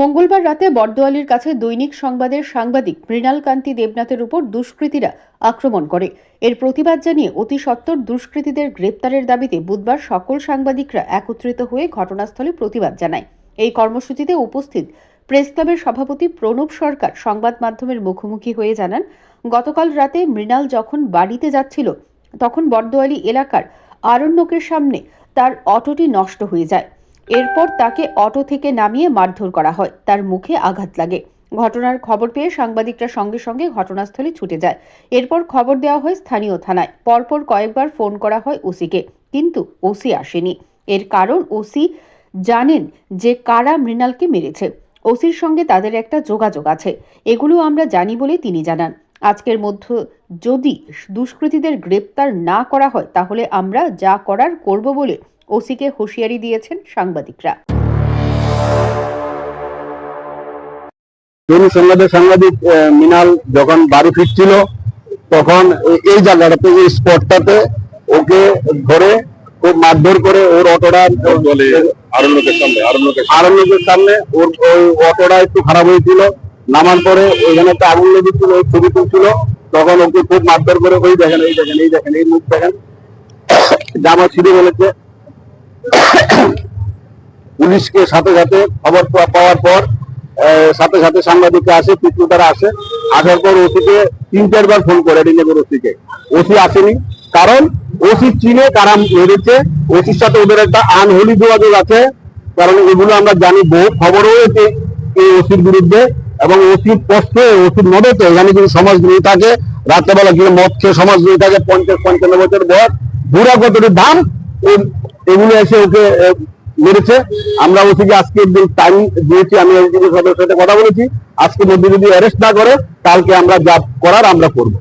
মঙ্গলবার রাতে বর্দোয়ালির কাছে দৈনিক সংবাদের সাংবাদিক মৃণাল কান্তি দেবনাথের উপর দুষ্কৃতীরা আক্রমণ করে। এর প্রতিবাদ জানিয়ে অতি সত্বর দুষ্কৃতীদের গ্রেপ্তারের দাবিতে বুধবার সকল সাংবাদিকরা একত্রিত হয়ে ঘটনাস্থলে প্রতিবাদ জানায়। এই কর্মসূচিতে উপস্থিত প্রেস ক্লাবের সভাপতি প্রণব সরকার সংবাদ মাধ্যমের মুখোমুখি হয়ে জানান, গতকাল রাতে মৃণাল যখন বাড়িতে যাচ্ছিল, তখন বর্দোয়ালি এলাকার আরণ্যকের সামনে তার অটোটি নষ্ট হয়ে যায়। এরপর তাকে অটো থেকে নামিয়ে মারধর করা হয়। তার মুখে আঘাত লাগে। ঘটনার খবর পেয়ে সাংবাদিকরা সঙ্গে সঙ্গে ঘটনাস্থলে ছুটে যায়। এরপর খবর দেওয়া হয় স্থানীয় থানায়। পরপর কয়েকবার ফোন করা হয় ওসিকে, কিন্তু ওসি আসেনি। এর কারণ ওসি জানেন যে কারা মৃণালকে মেরেছে। ওসির সঙ্গে তাদের একটা যোগাযোগ আছে। এগুলো আমরা জানি বলে তিনি জানান। আজকের মধ্যে যদি দুষ্কৃতীদের গ্রেপ্তার না করা হয়, তাহলে আমরা যা করার করব বলে ওসিকে হুঁশিয়ারি দিয়েছেন সাংবাদিকরা। দৈনিক সংবাদের সাংবাদিক মিনাল যখন বাড়ি ফিরছিল তখন এই জায়গাটাতে এই স্পটটাতে ওকে ধরে খুব মারধর করে ওর অটোটা বলে আরণ্যকের সামনে আরণ্যকের সামনে। ওর ওই অটোটা একটু খারাপ হয়েছিল। নামার পরে ওইখানে একটা আগুন লেগেছিল ওই ছবি তুলছিল। তখন ওকে খুব মারধর করে ওই দেখেন এই দেখেন এই দেখেন এই মুখ দেখেন। জামা ছিঁড়ে বলেছে পুলিশকে সাথে সাথে খবর পাওয়ার পর সাথে সাথে সাংবাদিকরা আসে পিটুটারা আসে। আসার পর ওসিকে তিন চারবার ফোন করে ডিনেগর ওসিকে। ওসি আসেনি। কারণ ওসি চিনে কারা মেরেছে। ওসির সাথে ওদের একটা আনহোলি যোগাযোগ আছে। কারণ এগুলো আমরা জানি, বহু খবরও হয়েছে এই ওসির বিরুদ্ধে। এবং ওসির কষ্টে, ওসির মদতে এখানে যদি সমাজ নিয়ে থাকে, রাত্রেবেলা গিয়ে মদ খেয়ে সমাজ নিয়ে থাকে, পঞ্চাশ পঞ্চান্ন বছর বয়স, বুড়া কতটি দাম? এই- এগুলো এসে ওকে মেরেছে। আমরা ওসিকে আজকে টাইম দিয়েছি, আমি এই সদস্যের সাথে কথা বলেছি। আজকে যদি যদি অ্যারেস্ট না করে, কালকে আমরা যা করার আমরা করব।